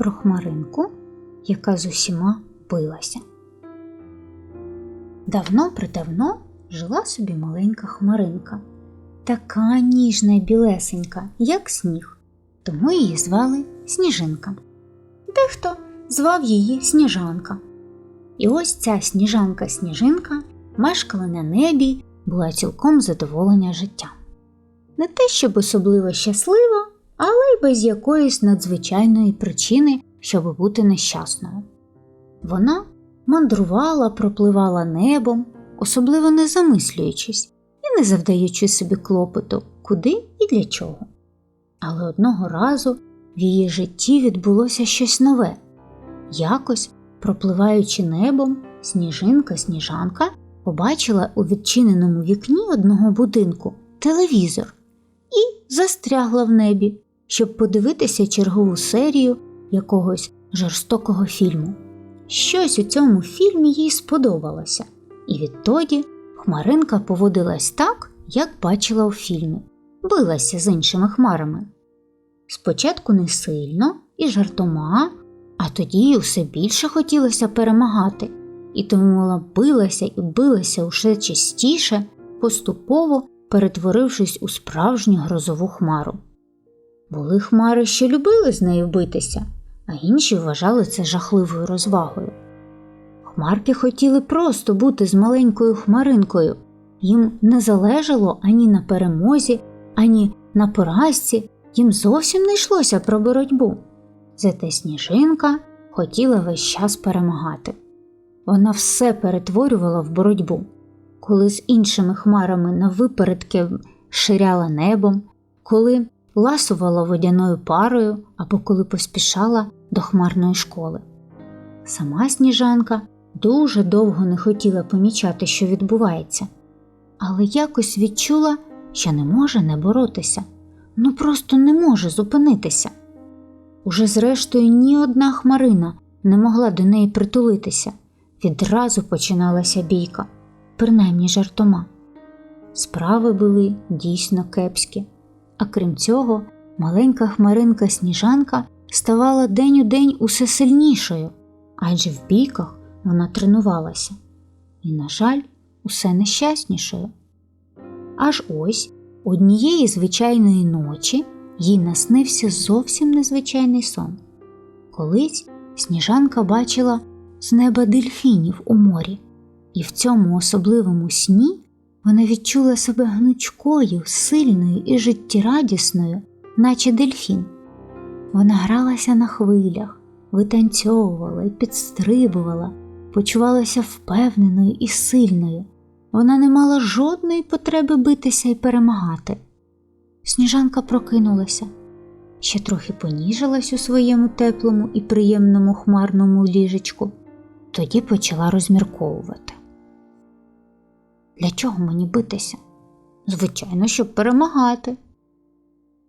про хмаринку, яка з усіма билася. Давно придавно жила собі маленька хмаринка, така ніжна й білесенька, як сніг, тому її звали Сніжинка. Дехто звав її Сніжанка. І ось ця сніжанка Сніжинка мешкала на небі, була цілком задоволення життям. Не те, щоб особливо щаслива, без якоїсь надзвичайної причини, щоб бути нещасною. Вона мандрувала, пропливала небом, особливо не замислюючись і не завдаючи собі клопоту, куди і для чого. Але одного разу в її житті відбулося щось нове. Якось, пропливаючи небом, сніжинка сніжанка побачила у відчиненому вікні одного будинку телевізор і застрягла в небі, щоб подивитися чергову серію якогось жорстокого фільму. Щось у цьому фільмі їй сподобалося, і відтоді хмаринка поводилась так, як бачила у фільмі, билася з іншими хмарами. Спочатку не сильно і жартома, а тоді й усе більше хотілося перемагати, і тому вона билася і билася усе частіше, поступово перетворившись у справжню грозову хмару. Були хмари, що любили з нею битися, а інші вважали це жахливою розвагою. Хмарки хотіли просто бути з маленькою хмаринкою, їм не залежало ані на перемозі, ані на поразці, їм зовсім не йшлося про боротьбу. Зате сніжинка хотіла весь час перемагати. Вона все перетворювала в боротьбу, коли з іншими хмарами на випередки ширяла небом, коли ласувала водяною парою або коли поспішала до хмарної школи. Сама сніжанка дуже довго не хотіла помічати, що відбувається, але якось відчула, що не може не боротися, ну просто не може зупинитися. Уже зрештою ні одна хмарина не могла до неї притулитися, відразу починалася бійка, принаймні жартома. Справи були дійсно кепські, а крім цього, маленька хмаринка сніжанка ставала день у день усе сильнішою, адже в бійках вона тренувалася, і, на жаль, усе нещаснішою. Аж ось однієї звичайної ночі їй наснився зовсім незвичайний сон. Колись сніжанка бачила з неба дельфінів у морі, і в цьому особливому сні вона відчула себе гнучкою, сильною і життєрадісною, наче дельфін. Вона гралася на хвилях, витанцьовувала і підстрибувала, почувалася впевненою і сильною. Вона не мала жодної потреби битися і перемагати. Сніжанка прокинулася, ще трохи поніжилась у своєму теплому і приємному хмарному ліжечку, тоді почала розмірковувати. Для чого мені битися? Звичайно, щоб перемагати.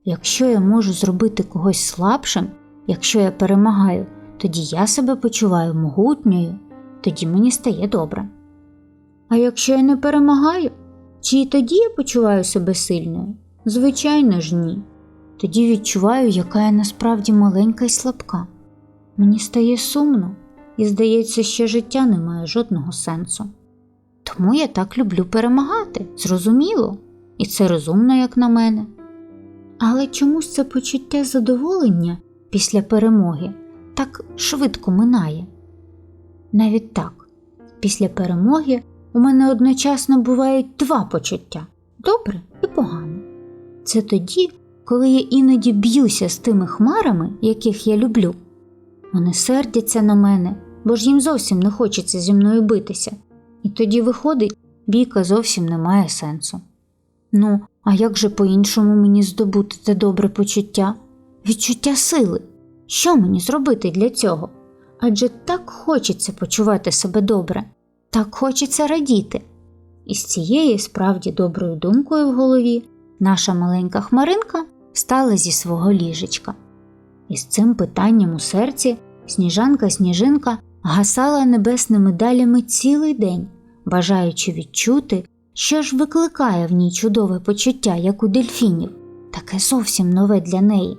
Якщо я можу зробити когось слабшим, якщо я перемагаю, тоді я себе почуваю могутньою, тоді мені стає добре. А якщо я не перемагаю, чи й тоді я почуваю себе сильною? Звичайно ж, ні. Тоді відчуваю, яка я насправді маленька і слабка. Мені стає сумно, і здається, що життя не має жодного сенсу. Тому я так люблю перемагати, зрозуміло, і це розумно, як на мене. Але чомусь це почуття задоволення після перемоги так швидко минає. Навіть так, після перемоги у мене одночасно бувають два почуття добре і погане. Це тоді, коли я іноді б'юся з тими хмарами, яких я люблю. Вони сердяться на мене, бо ж їм зовсім не хочеться зі мною битися, і тоді виходить, бійка зовсім не має сенсу. Ну, а як же по-іншому мені здобути це добре почуття, відчуття сили? Що мені зробити для цього? Адже так хочеться почувати себе добре, так хочеться радіти. І з цією справді доброю думкою в голові наша маленька хмаринка встала зі свого ліжечка. І з цим питанням у серці сніжанка сніжинка гасала небесними далями цілий день, бажаючи відчути, що ж викликає в ній чудове почуття, як у дельфінів, таке зовсім нове для неї.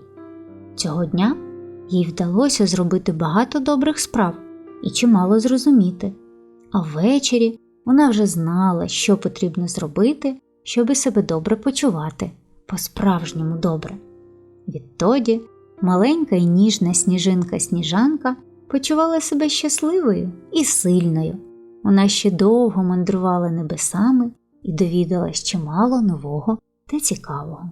Цього дня Їй вдалося зробити багато добрих справ і чимало зрозуміти. А ввечері вона вже знала, що потрібно зробити, щоби себе добре почувати, по-справжньому добре. Відтоді маленька і ніжна сніжинка сніжанка почувала себе щасливою і сильною. Вона ще довго мандрувала небесами і довідалась чимало нового та цікавого.